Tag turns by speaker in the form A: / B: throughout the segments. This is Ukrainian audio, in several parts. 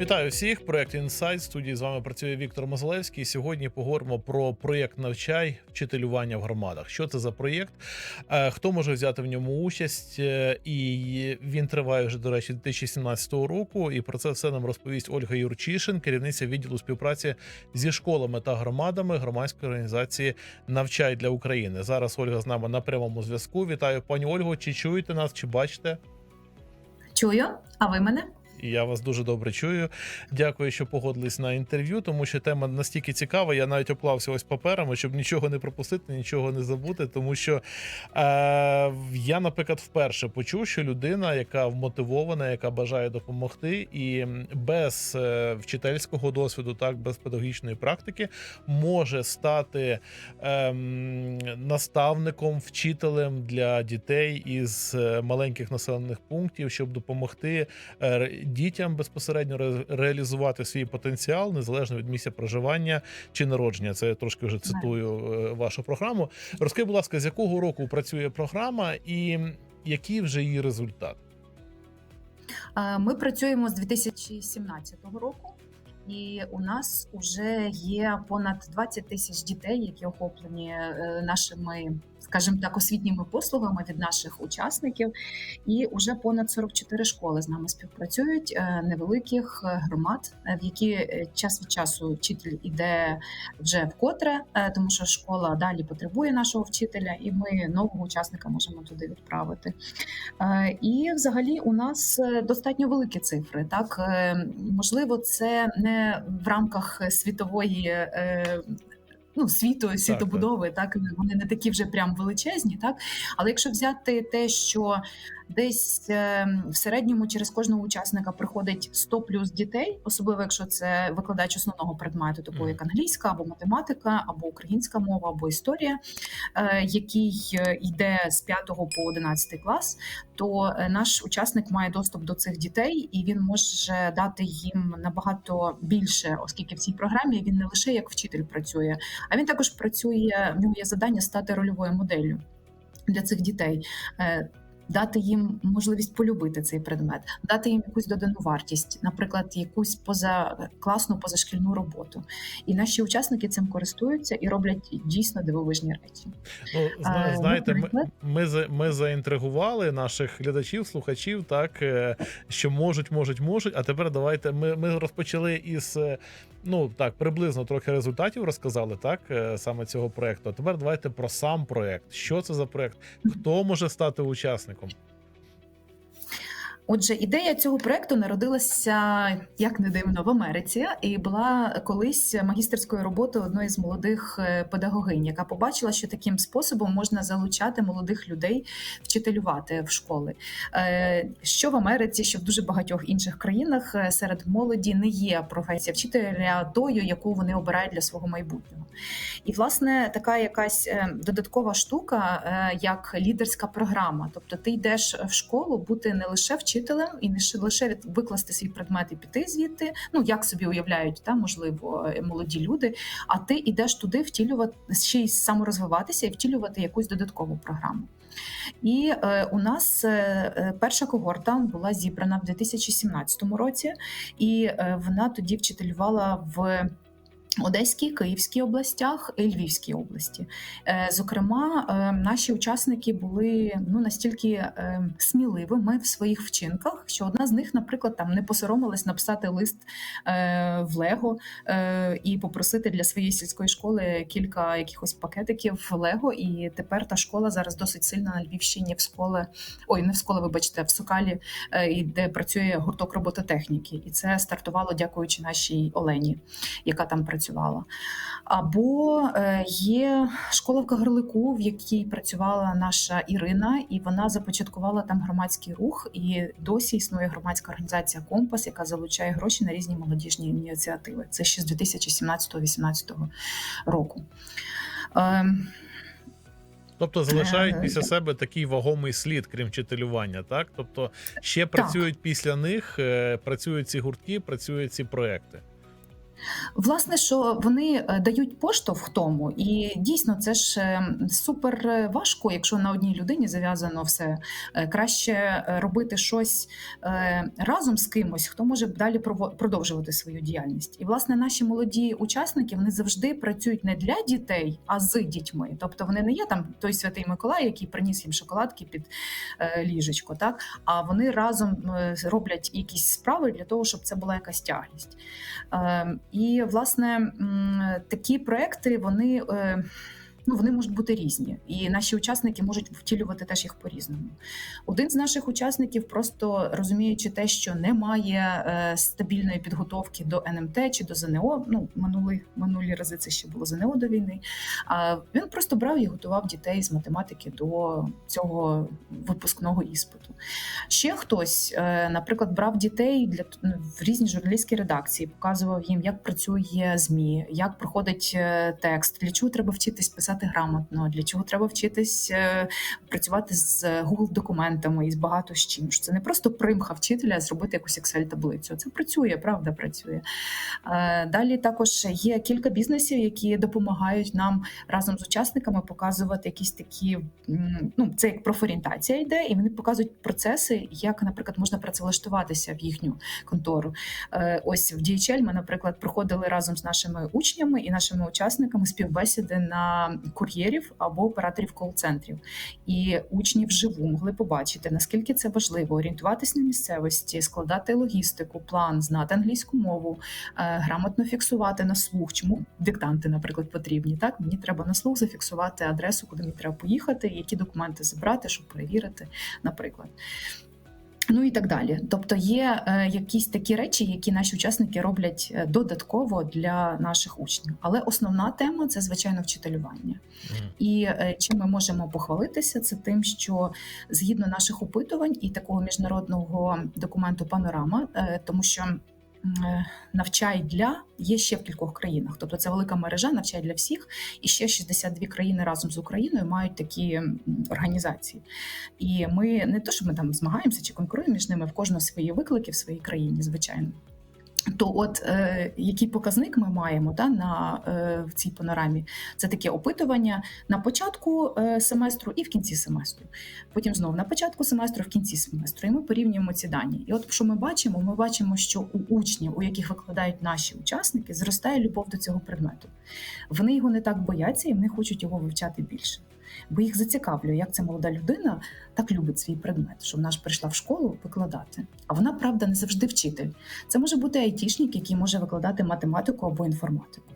A: Вітаю всіх. Проект Інсайт. Студії з вами працює Віктор Мозалевський. Сьогодні поговоримо про проєкт навчай вчителювання в громадах. Що це за проєкт? Е, Хто може взяти в ньому участь? Е, І він триває вже до речі 2017 року. І про це все нам розповість Ольга Юрчишин, керівниця відділу співпраці зі школами та громадами громадської організації Навчай для України. Зараз Ольга з нами на прямому зв'язку. Вітаю, пані Ольго. Чи чуєте нас, чи бачите?
B: Чую, а ви мене?
A: І я вас дуже добре чую. Дякую, що погодились на інтерв'ю, тому що тема настільки цікава. Я навіть оплався ось паперами, щоб нічого не пропустити, нічого не забути. Тому що е, я, наприклад, вперше почув, що людина, яка вмотивована, яка бажає допомогти, і без е, вчительського досвіду, так без педагогічної практики, може стати е, наставником, вчителем для дітей із е, маленьких населених пунктів, щоб допомогти. Е, дітям безпосередньо ре- реалізувати свій потенціал незалежно від місця проживання чи народження. Це я трошки вже цитую е, вашу програму. Розкажіть, будь ласка, з якого року працює програма і який вже її результат?
B: Ми працюємо з 2017 року, і у нас вже є понад 20 тисяч дітей, які охоплені е, нашими, скажімо так, освітніми послугами від наших учасників. І вже понад 44 школи з нами співпрацюють е, невеликих е, громад, е, в які час від часу вчитель іде вже вкотре, тому що школа далі потребує нашого вчителя, і ми нового учасника можемо туди відправити. І взагалі у нас достатньо великі цифри. Так можливо, це не в рамках світової. Ну, світу, світобудови, так, вони не такі вже прям величезні, так. Але якщо взяти те, що десь е, в середньому через кожного учасника приходить 100 плюс дітей, особливо якщо це викладач основного предмету, такого як англійська або математика, або українська мова, або історія, е, який е, йде з 5 по 11 клас, то е, наш учасник має доступ до цих дітей, і він може дати їм набагато більше, оскільки в цій програмі він не лише як вчитель працює, а він також працює. В нього є завдання стати рольовою моделлю для цих дітей. Дати їм можливість полюбити цей предмет, дати їм якусь додану вартість, наприклад, якусь позакласну позашкільну роботу. І наші учасники цим користуються і роблять дійсно дивовижні речі.
A: Ну, зна- знаєте, ми,
B: наприклад?
A: ми, ми заінтригували наших глядачів, слухачів, так е, що можуть, можуть, можуть. А тепер давайте ми, ми розпочали із е, ну так, приблизно трохи результатів розказали, так е, саме цього проекту. А тепер давайте про сам проект. Що це за проект? Хто може стати учасником?
B: com Отже, ідея цього проекту народилася як не дивно в Америці, і була колись магістерською роботою одної з молодих е, педагогинь, яка побачила, що таким способом можна залучати молодих людей вчителювати в школи. Е, Що в Америці, що в дуже багатьох інших країнах е, серед молоді не є професія вчителя тою, яку вони обирають для свого майбутнього. І власне така якась додаткова штука, як лідерська програма. Тобто, ти йдеш в школу бути не лише вчителем і не лише викласти свій предмет і піти звідти. Ну як собі уявляють, та можливо е, молоді люди. А ти йдеш туди втілювати ще й саморозвиватися і втілювати якусь додаткову програму. І е, у нас е, е, перша когорта була зібрана в 2017 році, і е, вона тоді вчителювала в. Одеській, Київській областях і Львівській області. Е, Зокрема, е, наші учасники були ну настільки е, сміливими в своїх вчинках, що одна з них, наприклад, там не посоромилась написати лист е, в Лего е, і попросити для своєї сільської школи кілька якихось пакетиків Лего. І тепер та школа зараз досить сильна на Львівщині в школи, ой, не в школи, вибачте, в Сокалі, е, де працює гурток робототехніки. І це стартувало дякуючи нашій Олені, яка там працювала. Або е, є школа в Кагарлику, в якій працювала наша Ірина, і вона започаткувала там громадський рух. І досі існує громадська організація Компас, яка залучає гроші на різні молодіжні ініціативи. Це ще з 2017-2018 року. Ем,
A: Тобто залишають
B: Е,
A: після себе такий вагомий слід, крім вчителювання, так? Тобто ще працюють після них, е, працюють ці гуртки, працюють ці проекти.
B: Власне, що вони е, дають поштовх тому, і дійсно це ж е, супер е, важко, якщо на одній людині зав'язано все. Краще робити щось разом з кимось, хто може далі продовжувати свою діяльність. І власне наші молоді учасники вони завжди працюють не для дітей, а з дітьми. Тобто вони не є там той святий Миколай, який приніс їм шоколадки під ліжечко, так а вони разом роблять якісь справи для того, щоб це була якась тяглість. Е, І власне такі проекти вони. Ну, вони можуть бути різні, і наші учасники можуть втілювати теж їх по-різному. Один з наших учасників, просто розуміючи те, що немає е, стабільної підготовки до НМТ чи до ЗНО. Ну минулі минулі рази це ще було ЗНО до війни. А він просто брав і готував дітей з математики до цього випускного іспиту. Ще хтось, е, наприклад, брав дітей для ну, в різні журналістські редакції, показував їм, як працює змі, як проходить е, текст, для чого треба вчитись писати грамотно, для чого треба вчитись е, працювати з Google документами і з багато з чим. Що Це не просто примха вчителя зробити якусь Excel таблицю. Це працює, правда, працює. Е, Далі також є кілька бізнесів, які допомагають нам разом з учасниками показувати якісь такі. Ну, це як профорієнтація йде, і вони показують процеси, як, наприклад, можна працевлаштуватися в їхню контору. Е, Ось в DHL ми, наприклад, проходили разом з нашими учнями і нашими учасниками співбесіди на кур'єрів або операторів кол-центрів. І учні вживу могли побачити, наскільки це важливо орієнтуватись на місцевості, складати логістику, план, знати англійську мову, е, грамотно фіксувати на слух. Чому диктанти, наприклад, потрібні? Так мені треба на слух зафіксувати адресу, куди мені треба поїхати, які документи забрати, щоб перевірити, наприклад. Ну і так далі. Тобто є е, якісь такі речі, які наші учасники роблять е, додатково для наших учнів. Але основна тема це звичайно вчителювання. І е, чим ми можемо похвалитися, це тим, що згідно наших опитувань і такого міжнародного документу Панорама, е, тому що навчай для є ще в кількох країнах. Тобто це велика мережа навчай для всіх, і ще 62 країни разом з Україною мають такі організації. І ми не то, що ми там змагаємося чи конкуруємо між ними в кожного свої виклики в своїй країні, звичайно. То, от е, який показник ми маємо да, на е, в цій панорамі, це таке опитування на початку е, семестру і в кінці семестру. Потім знову на початку семестру, в кінці семестру. І ми порівнюємо ці дані. І от що ми бачимо? Ми бачимо, що у учнів, у яких викладають наші учасники, зростає любов до цього предмету. Вони його не так бояться і вони хочуть його вивчати більше. Бо їх зацікавлює, як ця молода людина так любить свій предмет, що вона ж прийшла в школу викладати. А вона, правда, не завжди вчитель. Це може бути айтішник, який може викладати математику або інформатику.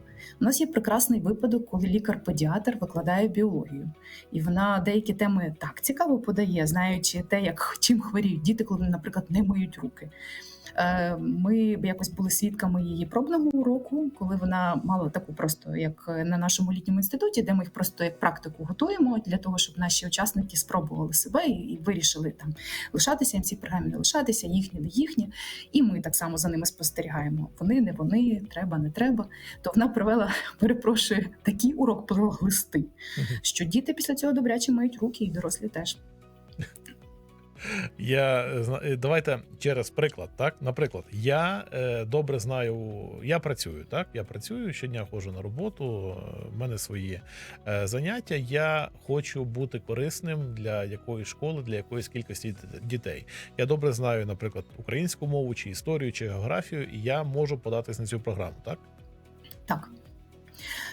B: У нас є прекрасний випадок, коли лікар-педіатр викладає біологію, і вона деякі теми так цікаво подає, знаючи те, як чим хворіють діти, коли, наприклад, не миють руки. Е, Ми якось були свідками її пробного уроку, коли вона мала таку просто, як на нашому літньому інституті, де ми їх просто як практику готуємо для того, щоб наші учасники спробували себе і вирішили там лишатися їм в цій програмі, не лишатися, їхні, не їхні. І ми так само за ними спостерігаємо. Вони, не вони, треба, не треба. То вона провела, перепрошую, такий урок про глисти, що діти після цього добряче мають руки, і дорослі теж.
A: Я е, давайте через приклад. Так, наприклад, я е, добре знаю, я працюю. Так, я працюю щодня ходжу на роботу. в мене свої е, заняття. Я хочу бути корисним для якоїсь школи, для якоїсь кількості дітей. Я добре знаю, наприклад, українську мову, чи історію, чи географію, і я можу податись на цю програму. Так,
B: Так.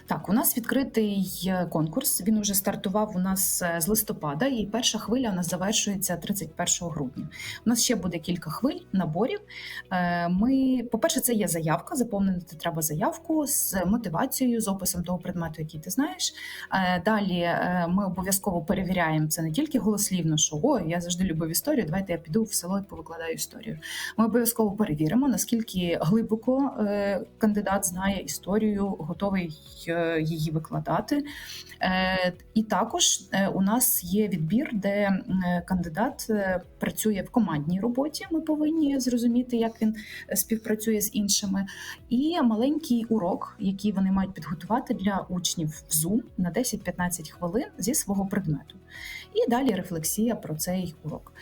B: Так, у нас відкритий е, конкурс. Він уже стартував у нас е, з листопада, і перша хвиля у нас завершується 31 грудня. У нас ще буде кілька хвиль наборів. Е, Ми, по-перше, це є заявка. Заповнити треба заявку з мотивацією, з описом того предмету, який ти знаєш. Далі ми обов'язково перевіряємо це не тільки голослівно, що о, я завжди любив історію. Давайте я піду в село і повикладаю історію. Ми обов'язково перевіримо, наскільки глибоко кандидат знає історію, готовий її викладати. Е, І також е, у нас є відбір, де е, кандидат е, працює в командній роботі. Ми повинні зрозуміти, як він е, співпрацює з іншими. І маленький урок, який вони мають підготувати для учнів в Zoom на 10-15 хвилин зі свого предмету. І далі рефлексія про цей урок.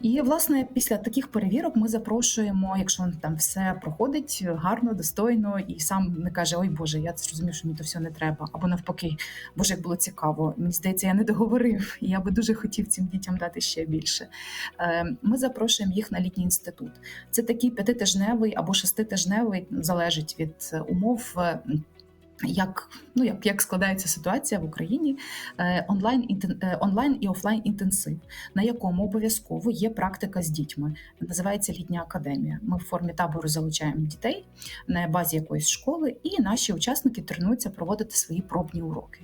B: І власне після таких перевірок ми запрошуємо, якщо там все проходить гарно, достойно, і сам не каже: Ой Боже, я зрозумів, що мені то все не треба. Або навпаки, Боже, як було цікаво. Мені здається, я не договорив. і Я би дуже хотів цим дітям дати ще більше. Е, Ми запрошуємо їх на літній інститут. Це такий п'ятитижневий або шеститижневий, залежить від умов. Як ну як, як складається ситуація в Україні е, онлайн е, онлайн і офлайн інтенсив, на якому обов'язково є практика з дітьми. Називається літня академія. Ми в формі табору залучаємо дітей на базі якоїсь школи, і наші учасники тренуються проводити свої пробні уроки.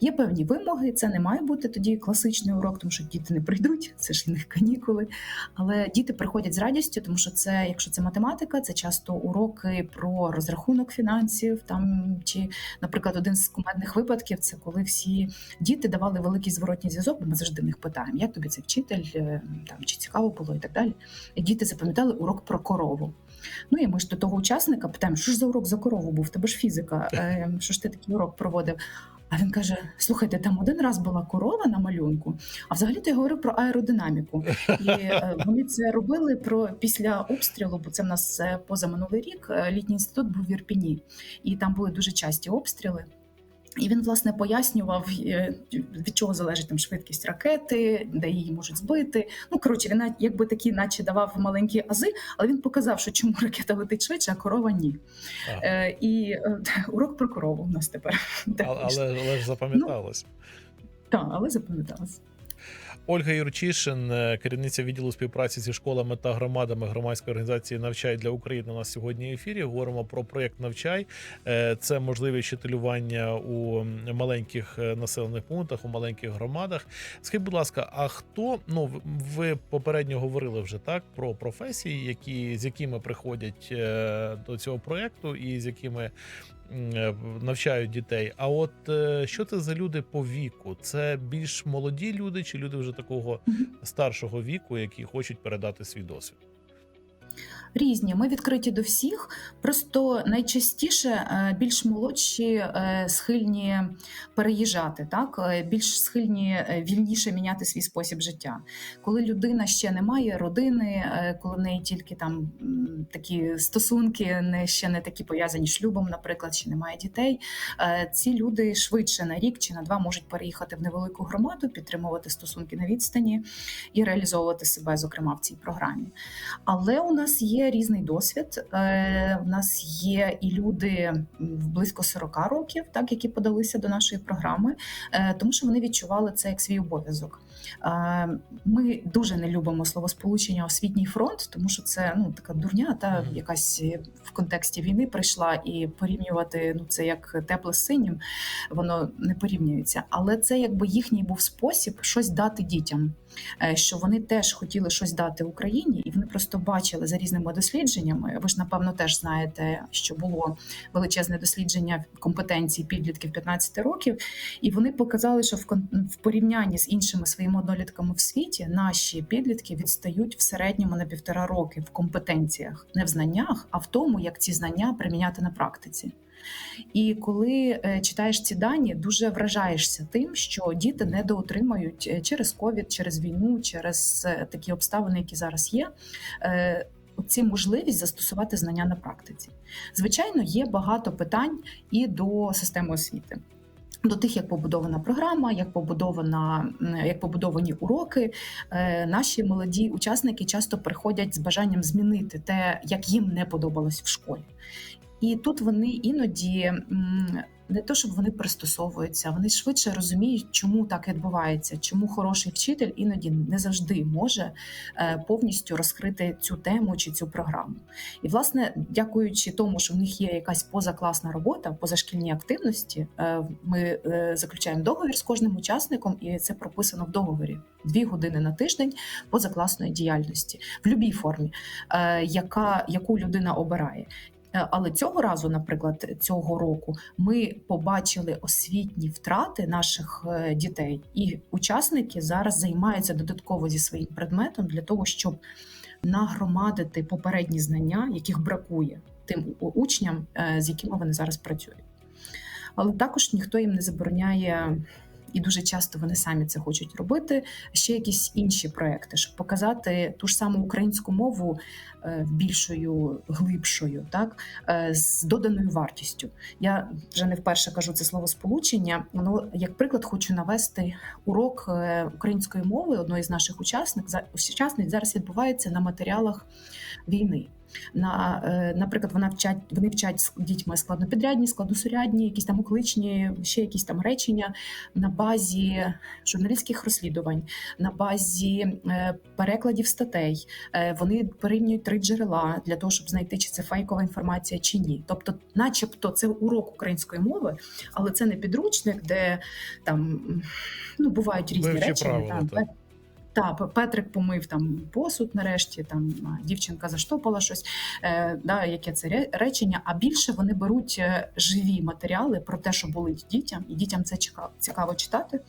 B: Є певні вимоги. Це не має бути тоді класичний урок, тому що діти не прийдуть, це ж і них канікули. Але діти приходять з радістю, тому що це, якщо це математика, це часто уроки про розрахунок фінансів, там чи, наприклад, один з кумедних випадків це коли всі діти давали великий зворотній зв'язок, бо ми завжди в них питаємо, як тобі цей вчитель, е, там чи цікаво було і так далі. І діти запам'ятали урок про корову. Ну і ми ж до того учасника питаємо, що ж за урок за корову був? Тебе ж фізика, е, що ж ти такий урок проводив? А він каже: слухайте, там один раз була корова на малюнку, а взагалі я говорив про аеродинаміку. І е, вони це робили про після обстрілу, бо це в нас е, позаминулий рік. е, Літній інститут був в Ірпіні, і там були дуже часті обстріли. І він власне пояснював, е, від чого залежить там швидкість ракети, де її можуть збити. Ну коротше, він якби такі, наче давав маленькі ази, але він показав, що чому ракета летить швидше, а корова ні. Е, і е, урок про корову в нас тепер.
A: Але, але ж запам'яталось.
B: Так, але запам'яталось.
A: Ольга Юрчишин, е, керівниця відділу співпраці зі школами та громадами громадської організації Навчай для України. У нас сьогодні в ефірі. Говоримо про проєкт Навчай. Е, Це можливість вчителювання у маленьких е, населених пунктах, у маленьких громадах. Скажіть, будь ласка, а хто ну ви попередньо говорили вже так про професії, які з якими приходять до цього проєкту, і з якими навчають дітей. А от е, що це за люди по віку? Це більш молоді люди, чи люди вже такого старшого віку, які хочуть передати свій досвід?
B: Різні, ми відкриті до всіх. Просто найчастіше е, більш молодші е, схильні переїжджати, так е, більш схильні вільніше міняти свій спосіб життя. Коли людина ще не має родини, коли в неї тільки там такі стосунки, не ще не такі пов'язані шлюбом, наприклад, ще немає дітей. Ці люди швидше на рік чи на два можуть переїхати в невелику громаду, підтримувати стосунки на відстані і реалізовувати себе, зокрема в цій програмі. Але у нас є різний досвід. Е, У нас є і люди близько 40 років, так які подалися до нашої програми, е, тому що вони відчували це як свій обов'язок. Ми дуже не любимо словосполучення освітній фронт, тому що це ну така дурня, та якась в контексті війни прийшла і порівнювати ну це як тепле з синім, воно не порівнюється. Але це якби їхній був спосіб щось дати дітям е, що вони теж хотіли щось дати Україні, і вони просто бачили за різними дослідженнями. Ви ж напевно теж знаєте, що було величезне дослідження компетенцій підлітків 15 років, і вони показали, що в порівнянні з іншими своїми однолітками в світі наші підлітки відстають в середньому на півтора роки в компетенціях, не в знаннях, а в тому, як ці знання приміняти на практиці. І коли е, читаєш ці дані, дуже вражаєшся тим, що діти недоотримають е, через ковід, через війну, через е, такі обставини, які зараз є. Ці можливість застосувати знання на практиці. Звичайно, є багато питань і до системи освіти. До тих, як побудована програма, як побудована, як побудовані уроки, Е, наші молоді учасники часто приходять з бажанням змінити те, як їм не подобалось в школі. І тут вони іноді не то, щоб вони пристосовуються, вони швидше розуміють, чому так відбувається, чому хороший вчитель іноді не завжди може е, повністю розкрити цю тему чи цю програму. І, власне, дякуючи тому, що в них є якась позакласна робота, позашкільні активності, е, ми е, заключаємо договір з кожним учасником, і це прописано в договорі. Дві години на тиждень позакласної діяльності в будь-якій формі, яка, яку людина обирає. Е, Але цього разу, наприклад, цього року, ми побачили освітні втрати наших е, дітей, і учасники зараз займаються додатково зі своїм предметом для того, щоб нагромадити попередні знання, яких бракує тим учням, е, з якими вони зараз працюють. Але також ніхто їм не забороняє і дуже часто вони самі це хочуть робити. Ще якісь інші проекти, щоб показати ту ж саму українську мову е, більшою, глибшою, так е, з доданою вартістю. Я вже не вперше кажу це слово сполучення. Ну, як приклад, хочу навести урок е, української мови одної з наших учасник учасниць зараз відбувається на матеріалах війни. На, е, наприклад, вона вчать, вони вчать з дітьми складнопідрядні, складносурядні, якісь там окличні, ще якісь там речення на базі журналістських розслідувань, на базі е, перекладів статей. Е, Вони порівнюють три джерела для того, щоб знайти, чи це фейкова інформація чи ні. Тобто, начебто, це урок української мови, але це не підручник, де там ну бувають різні
A: Вивчи
B: речення.
A: правила,
B: там,
A: так.
B: Та, Петрик помив там посуд, нарешті, там дівчинка заштопала щось, е, да, яке це речення. А більше вони беруть е, живі матеріали про те, що болить дітям, і дітям це цікаво читати.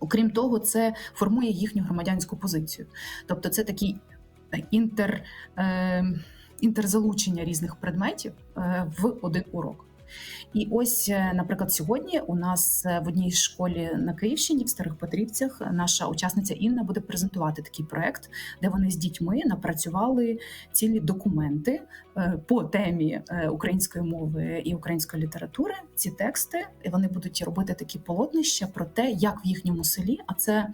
B: Окрім того, це формує їхню громадянську позицію. Тобто, це такий е, інтер, е, інтерзалучення різних предметів е, в один урок. І ось, е, наприклад, сьогодні у нас е, в одній школі на Київщині, в Старих Петрівцях, наша учасниця Інна буде презентувати такий проект, де вони з дітьми напрацювали цілі документи е, по темі української мови і української літератури. Ці тексти і вони будуть робити такі полотнища про те, як в їхньому селі, а це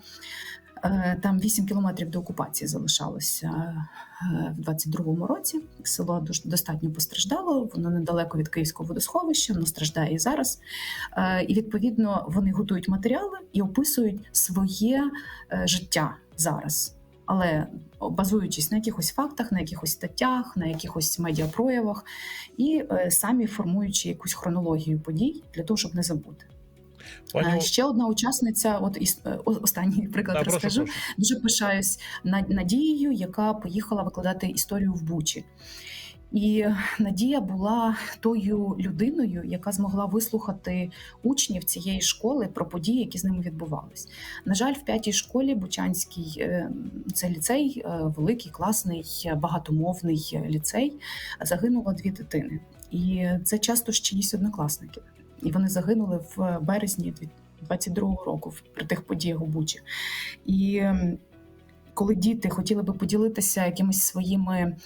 B: там 8 кілометрів до окупації залишалося е, в 22-му році. Село достатньо постраждало. Воно недалеко від Київського водосховища, воно страждає і зараз. Е, І відповідно вони готують матеріали і описують своє е, життя зараз. Але базуючись на якихось фактах, на якихось статтях, на якихось медіапроявах, і е, самі формуючи якусь хронологію подій для того, щоб не забути.
A: Пані
B: Е, Ще одна учасниця, от із е, останній приклад
A: прошу,
B: розкажу.
A: прошу.
B: Дуже пишаюсь Над- Надією, яка поїхала викладати історію в Бучі. І Надія була тою людиною, яка змогла вислухати учнів цієї школи про події, які з ними відбувались. На жаль, в п'ятій школі Бучанський е, це ліцей, великий, класний, багатомовний ліцей. Загинуло дві дитини, і це часто ж чиїсь однокласники. І вони загинули в березні 22-го року при тих подіях у Бучі. І коли діти хотіли би поділитися якимись своїми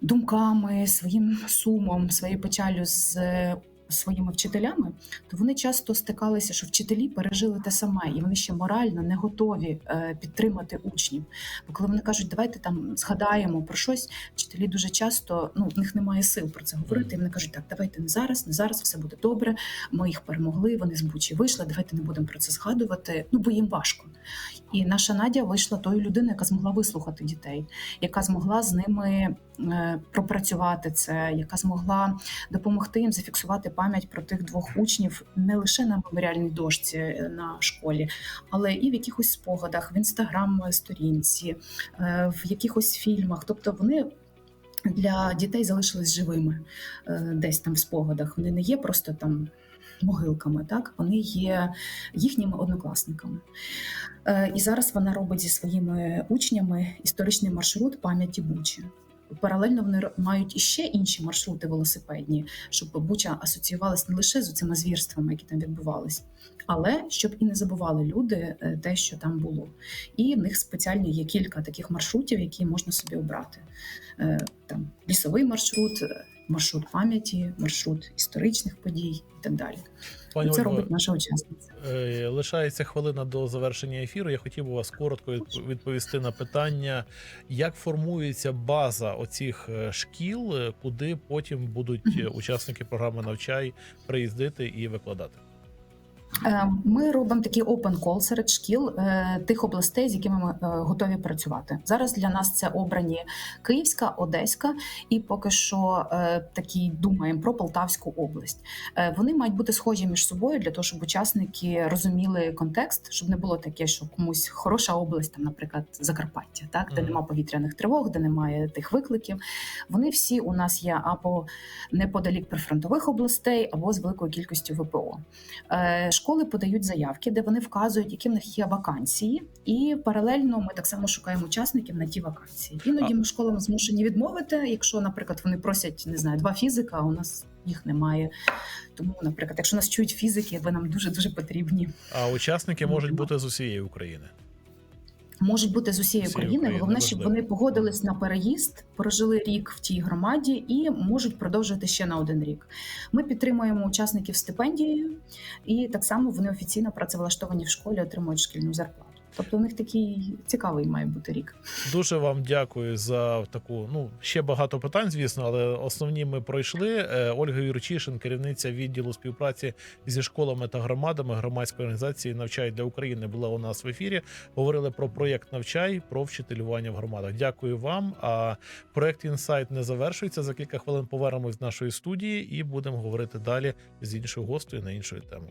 B: думками, своїм сумом, своєю печалю з е, своїми вчителями, то вони часто стикалися, що вчителі пережили те саме, і вони ще морально не готові е, підтримати учнів. Бо коли вони кажуть, давайте там згадаємо про щось, вчителі дуже часто ну в них немає сил про це говорити. І вони кажуть, так, давайте не зараз, не зараз, все буде добре. Ми їх перемогли, вони з бучі вийшли. Давайте не будемо про це згадувати. Ну бо їм важко. І наша Надя вийшла тою людиною, яка змогла вислухати дітей, яка змогла з ними е, пропрацювати це, яка змогла допомогти їм зафіксувати пам'ять про тих двох учнів не лише на меморіальній дошці е, на школі, але і в якихось спогадах, в інстаграм-сторінці, е, в якихось фільмах. Тобто вони. Для дітей залишились живими е, десь там в спогадах. Вони не є просто там могилками, так вони є їхніми однокласниками. І зараз вона робить зі своїми учнями історичний маршрут пам'яті Бучі. Паралельно вони мають іще інші маршрути велосипедні, щоб Буча асоціювалась не лише з цими звірствами, які там відбувались, але щоб і не забували люди е, те, що там було. І в них спеціально є кілька таких маршрутів, які можна собі обрати. Е, Там лісовий маршрут, е, маршрут пам'яті, маршрут історичних подій і так далі.
A: Пані
B: це робить наша учасниця.
A: Е, Лишається хвилина до завершення ефіру. Я хотів би вас коротко відп- відповісти на питання, як формується база оцих е, шкіл, е, куди потім будуть учасники програми навчай приїздити і викладати.
B: Е, Ми робимо такий open call серед шкіл е, тих областей, з якими ми е, готові працювати. Зараз для нас це обрані Київська, Одеська, і поки що такі думаємо про Полтавську область. Вони мають бути схожі між собою для того, щоб учасники розуміли контекст, щоб не було таке, що комусь хороша область, там, наприклад, Закарпаття, так де немає повітряних тривог, де немає тих викликів. Вони всі у нас є або неподалік прифронтових областей, або з великою кількістю ВПО. Школи подають заявки, де вони вказують, які в них є вакансії, і паралельно ми так само шукаємо учасників на ті вакансії. Іноді ми школам змушені відмовити, якщо, наприклад, вони просять не знаю, два фізика. а У нас їх немає. Тому, наприклад, якщо нас чують фізики, ви нам дуже дуже потрібні.
A: А учасники можуть бути з усієї України.
B: Можуть бути з усієї. України, Головне, щоб вони погодились на переїзд, прожили рік в тій громаді і можуть продовжити ще на один рік. Ми підтримуємо учасників стипендією, і так само вони офіційно працевлаштовані в школі, отримують шкільну зарплату. Тобто у них такий цікавий має бути рік.
A: Дуже вам дякую за таку. Ну ще багато питань, звісно, але основні ми пройшли. Е, Ольга Юрчишин, керівниця відділу співпраці зі школами та громадами громадської організації «Навчай для України, була у нас в ефірі. Говорили про проєкт Навчай про вчителювання в громадах. Дякую вам. А проєкт інсайт не завершується. За кілька хвилин повернемось з нашої студії і будемо говорити далі з іншою гостею на іншу тему.